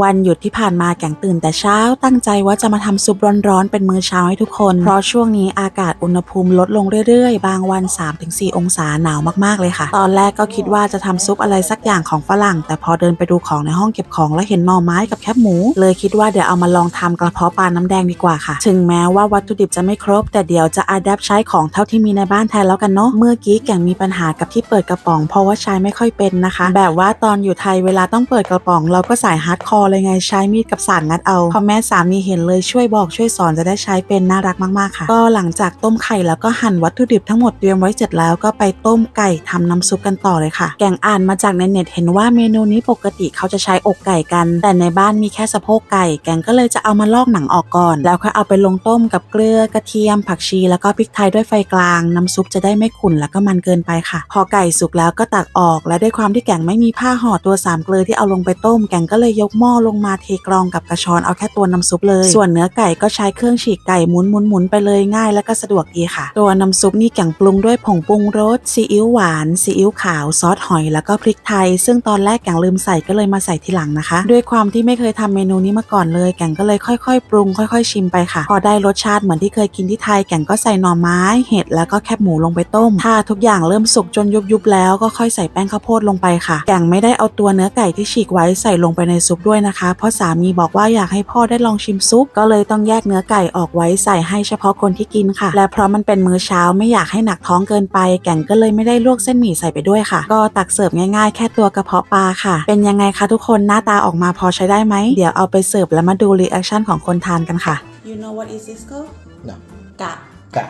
วันหยุดที่ผ่านมาแก่งตื่นแต่เช้าตั้งใจว่าจะมาทำซุปร้อนๆ เป็นมื้อเช้าให้ทุกคน เพราะช่วงนี้อากาศอุณหภูมิลดลงเรื่อยๆ บางวัน 3-4 องศาหนาวมากๆเลยค่ะ ตอนแรกก็คิดว่าจะทำซุปอะไรสักอย่างของฝรั่ง แต่พอเดินไปดูของในห้องเก็บของแล้วเห็นหน่อไม้กับแคบหมู เลยคิดว่าเดี๋ยวเอามาลองทำกระเพาะปลาน้ำแดงดีกว่าค่ะ ถึงแม้ว่าวัตถุดิบจะไม่ครบ แต่เดี๋ยวจะอัดแอปใช้ของเท่าที่มีในบ้านแทนแล้วกันเนาะเมื่อกี้แก่งมีปัญหากับที่เปิดกระป๋อง เพราะว่าใช้ไม่ค่อยเป็นนะคะ แบบว่าตอนอยู่ไทยเวลาต้องเปิดกระป๋องเราก็สายฮาร์ดคอเลยไงใช้มีดกับสารงัดเอาพอแม่สามีเห็นเลยช่วยบอกช่วยสอนจะได้ใช้เป็นน่ารักมากๆค่ะ ก็หลังจากต้มไข่แล้วก็หั่นวัตถุดิบทั้งหมดเตรียมไว้เสร็จแล้วก็ไปต้มไก่ทำน้ำซุปกันต่อเลยค่ะ แก่งอ่านมาจากในเน็ตเห็นว่าเมนูนี้ปกติเขาจะใช้อกไก่กัน แต่ในบ้านมีแค่สะโพกไก่ แกงก็เลยจะเอามาลอกหนังออกก่อน แล้วค่อยเอาไปลงต้มกับเกลือกระเทียม ผักชี แล้วก็พริกไทยด้วยไฟกลาง น้ำซุปจะได้ไม่ขุ่นแล้วก็มันเกินไปค่ะ พอไก่สุกแล้วก็ตักออก และด้วยความที่แกงไม่มีผ้าห่อตัวสามเกลือที่เอาลงไปต้ม แกงก็เลยยกหม้อลงมาเทกรองกับกระชอนเอาแค่ตัวน้ำซุปเลย ส่วนเนื้อไก่ก็ใช้เครื่องฉีกไก่หมุนหมุนหมุนไปเลยง่ายและก็สะดวกดีค่ะ ตัวน้ำซุปนี่แกงปรุงด้วยผงปรุงรสซีอิ๊วหวานซีอิ๊วขาวซอสหอยแล้วก็พริกไทย ซึ่งตอนแรกแกงลืมใส่ก็เลยมาใส่ทีหลังนะคะ ด้วยความที่ไม่เคยทำเมนูนี้มาก่อนเลย แกงก็เลยค่อยๆ ปรุงค่อย ๆ ชิมไปค่ะ พอได้รสชาติเหมือนที่เคยกินที่ไทยแกงก็ใส่หน่อไม้เห็ดแล้วก็แคบหมูลงไปต้ม ถ้าทุกอย่างเริ่มสุกจนยุบๆแล้วก็ค่อยใส่แป้งข้าวโพดลงไปค่ะ แกงไม่ได้เอาตัวเนื้อไก่ที่ฉีกไว้ใส่ลงไปในซุปด้วยนะคะ เพราะสามีบอกว่าอยากให้พ่อได้ลองชิมซุป ก็เลยต้องแยกเนื้อไก่ออกไว้ใส่ให้เฉพาะคนที่กินค่ะ และเพราะมันเป็นมื้อเช้าไม่อยากให้หนักท้องเกินไป แกงก็เลยไม่ได้ลวกเส้นหมี่ใส่ไปด้วยค่ะ ก็ตักเสิร์ฟง่ายๆ แค่ตัวกระเพาะปลาค่ะ เป็นยังไงคะทุกคนหน้าตาออกมาพอใช้ได้ไหมเดี๋ยวเอาไปเสิร์ฟแล้วมาดูรีแอคชั่นของคนทานกันค่ะ You know what is this called No. กะ Ka.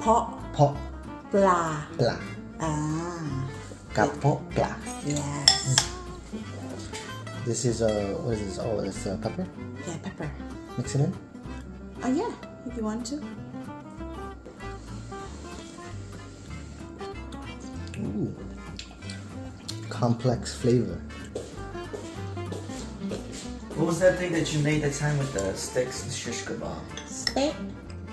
เพาะ Po. ปลา Pla. อ่า Kapo. Pla. yes This is uh, what is this? Oh, it's uh, pepper. yeah pepper Mix it in. oh yeah if you want to Ooh. Complex flavor. What was that thing that you made that time with the sticks and shish kebab? steak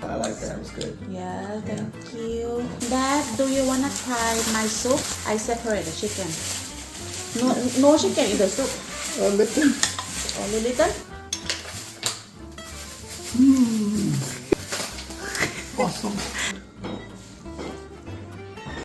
I like that. It was good. Yeah, thank you. Dad, do you wanna try my soup? I separate the chicken. No, no chicken in the soup. Ulitin. Ulitin? Hmm. Awesome.